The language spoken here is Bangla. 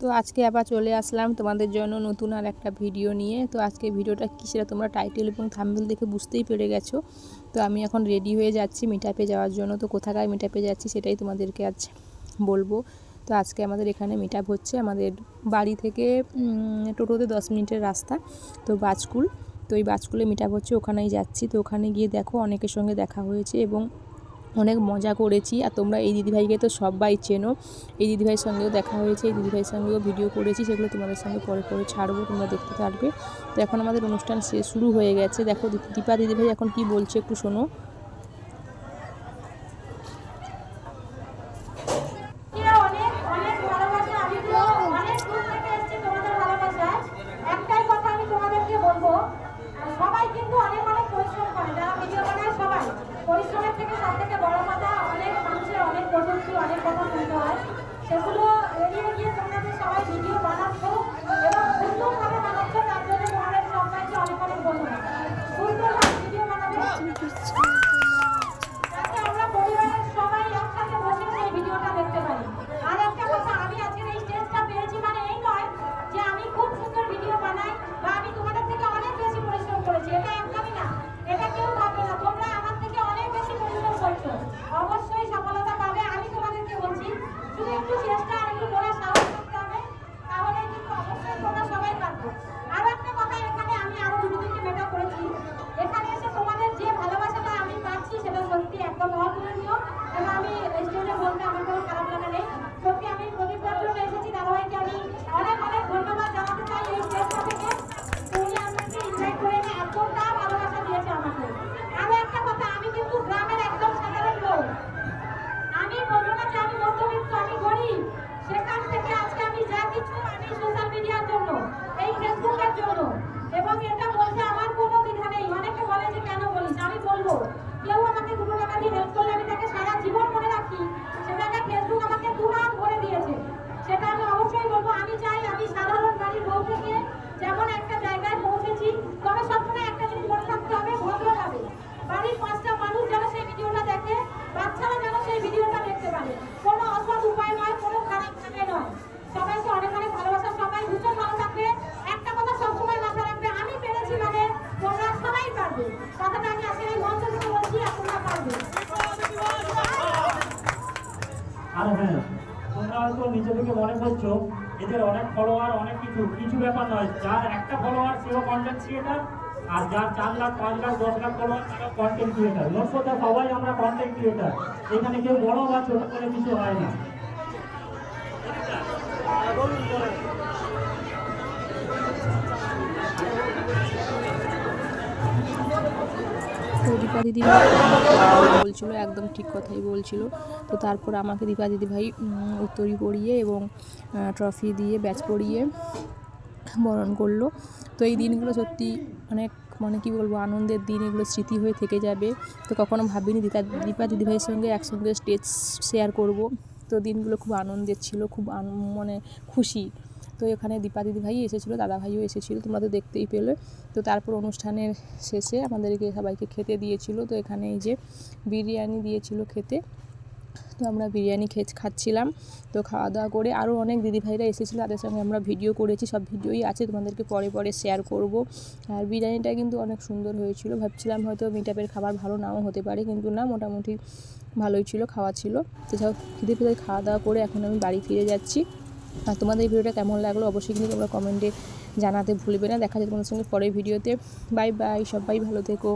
তো আজকে আবার চলে আসলাম তোমাদের জন্য নতুন আর একটা ভিডিও নিয়ে। তো আজকে ভিডিওটা কী সেটা তোমরা টাইটেল এবং থাম্বেল দেখে বুঝতেই পেরে গেছো। তো আমি এখন রেডি হয়ে যাচ্ছি মিটাপে যাওয়ার জন্য। তো কোথাকার মিটাপে যাচ্ছি সেটাই তোমাদেরকে আজ বলব। তো আজকে আমাদের এখানে মিট হচ্ছে আমাদের বাড়ি থেকে টোটোতে দশ মিনিটের রাস্তা, তো বাজকুল। তো এই বাজকুলে মিট হচ্ছে, ওখানেই যাচ্ছি। তো ওখানে গিয়ে দেখো অনেকের সঙ্গে দেখা হয়েছে এবং অনেক মজা করেছি। আর তোমরা এই দিদিভাইকে তো সবাই চেনো। এই দিদিভাইয়ের সঙ্গেও দেখা হয়েছে, এই দিদিভাইয়ের সঙ্গেও ভিডিও করেছি, সেগুলো তোমাদের সঙ্গে পরে পরে ছাড়বো, তোমরা দেখতে পারবে তো এখন আমাদের অনুষ্ঠান শুরু হয়ে গেছে। দেখো দীপা দিদিভাই এখন কি বলছে একটু শোনো এরা অনেক অনেক ভালোবাসা আমি তো অনেক দূর থেকে এসেছি তোমাদের ভালোবাসায় একটাই কথা আমি তোমাদেরকে বলব আহ, সবাই কিন্তু অনেক অনেক পরিশ্রম করে যারা ভিডিও বানায় সবাই পরিশ্রমের থেকে সব থেকে বড় কথা, অনেক মানুষের অনেক প্রশংসা অনেক কথা শুনতে হয়। সেগুলো এড়িয়ে গিয়ে তোমাদের সবাই ভিডিও বানাচ্ছ এবং সুন্দরভাবে বানাচ্ছ তার জন্য তোমাদের সবাইকে অনেক অনেক ধন্যবাদ সুন্দরভাবে ভিডিও বানাবে যাতে আমরা পরিবারের সবাই একসাথে বসে সেই ভিডিওটা দেখতে পারি আর একটা কথা আমি আজকের এই স্টেজটা পেয়েছি মানে এই নয় যে আমি খুব সুন্দর ভিডিও বানাই বা আমি তোমাদের থেকে অনেক বেশি পরিশ্রম করেছি এটা একদমই না এটা কেউ ভাববে না তোমরা আমার থেকে অনেক বেশি পরিশ্রম করছ অবশ্যই সফলতা পাবে আমি তোমাদেরকে বলছি শুধু একটু চেষ্টা আর একটু মনে সাহস করতে হবে তাহলে কিন্তু অবশ্যই তোমরা সবাই পারবে আরও একটা কথা এখানে আমি আরও দুটো তিনটে মেটা করেছি এখানে এসে তোমাদের যে ভালোবাসাটা আমি পাচ্ছি সেটা সত্যি একদম অতুলনীয় এবং আমি স্টেজে বলতে আমার কোনো খারাপ লাগা নেই সত্যি আমি প্রদীপদার জন্য এসেছি দাদাভাইকে আমি অনেক অনেক ধন্যবাদ জানাতে চাই এই স্টেজটা থেকে তো উনি আমাকে ইনভাইট করে এনে এতটা ভালোবাসা দিয়েছে আমাকে আরও একটা কথা আমি কিন্তু গ্রামের একদম সাধারণ লোক আমি বলব না যে আমি মধ্যবিত্ত আমি গরিব সেখান থেকে আজকে এবং এটা বলতে আমার কোনো দ্বিধা কেউ আমাকে দুটো আমি তাকে সারা জীবন মনে রাখি সেটাকে ফেসবুক আমাকে দু হাত দিয়েছে সেটা আমি অবশ্যই বলব আমি চাই আমি সাধারণ বাড়ির বউ যেমন একটা জায়গায় পৌঁছেছি তবে সবসময় একটা জিনিস মনে রাখতে হবে ভদ্রভাবে বাড়ির পাঁচটা মানুষ যেন সেই ভিডিওটা দেখে বাচ্চারা যেন সেই ভিডিওটা দেখতে পারে কোনো অসৎ উপায় নয় কোনো খারাপ ভাবে নয় সবাইকে অনেক অনেক ভালোবাসা সবাই ভীষণ ভালো থাকবে একটা কথা সবসময় মাথায় রাখবে আমি পেরেছি মানে তোমরা সবাই হ্যাঁ তোমরা হয়তো নিজে থেকে মনে করছ, এদের অনেক ফলোয়ার অনেক কিছু। কিছু ব্যাপার নয়, যার একটা ফলোয়ার সেও কন্টেন্ট ক্রিয়েটার আর যার চার লাখ, পাঁচ লাখ, দশ লাখ ফলোয়ার তারা কন্টেন্ট ক্রিয়েটার মোট কথা সবাই আমরা কন্টেন্ট ক্রিয়েটার এখানে কেউ বড় বা ছোট করে কিছু হয় না। তো দীপা দিদি বলছিল একদম ঠিক কথাই বলছিল। তো তারপর আমাকে দীপা দিদি ভাই উম, উত্তরী পরিয়ে এবং ট্রফি দিয়ে ব্যাচ পরিয়ে বরণ করল। তো এই দিনগুলো সত্যি অনেক মানে কি বলব আনন্দের দিন। এগুলো স্মৃতি হয়ে থেকে যাবে। তো কখনো ভাবিনি দীপা দীপা দিদিভাইয়ের সঙ্গে একসঙ্গে স্টেজ শেয়ার করব। তো দিনগুলো খুব আনন্দের ছিল, খুব মানে খুশি। তো এখানে দীপা দিদিভাই এসেছিল দাদাভাইও এসেছিল, তোমরা তো দেখতেই পেলে। তো তারপর অনুষ্ঠানের শেষে আমাদেরকে সবাইকে খেতে দিয়েছিল। তো এখানে এই যে বিরিয়ানি দিয়েছিল খেতে। তো আমরা বিরিয়ানি খেয়ে খাচ্ছিলাম। তো খাওয়া দাওয়া করে আরও অনেক দিদিভাইরা এসেছিল, তাদের সঙ্গে আমরা ভিডিও করেছি, সব ভিডিওই আছে, তোমাদেরকে পরে পরে শেয়ার করব। আর বিরিয়ানিটা কিন্তু অনেক সুন্দর হয়েছিল, ভাবছিলাম হয়তো মিটাপের খাবার ভালো নাও হতে পারে, কিন্তু না, মোটামুটি ভালোই ছিল, খাওয়া ছিল। তো সব খিদে ফিদে খাওয়া দাওয়া করে এখন আমি বাড়ি ফিরে যাচ্ছি। আর তোমাদের এই ভিডিওটা কেমন লাগল অবশ্যই কিন্তু তোমরা কমেন্টে জানাতে ভুলবে না, দেখা যায় তোমাদের সঙ্গে পরের ভিডিওতে। বাই বাই সবাই ভালো থেকো।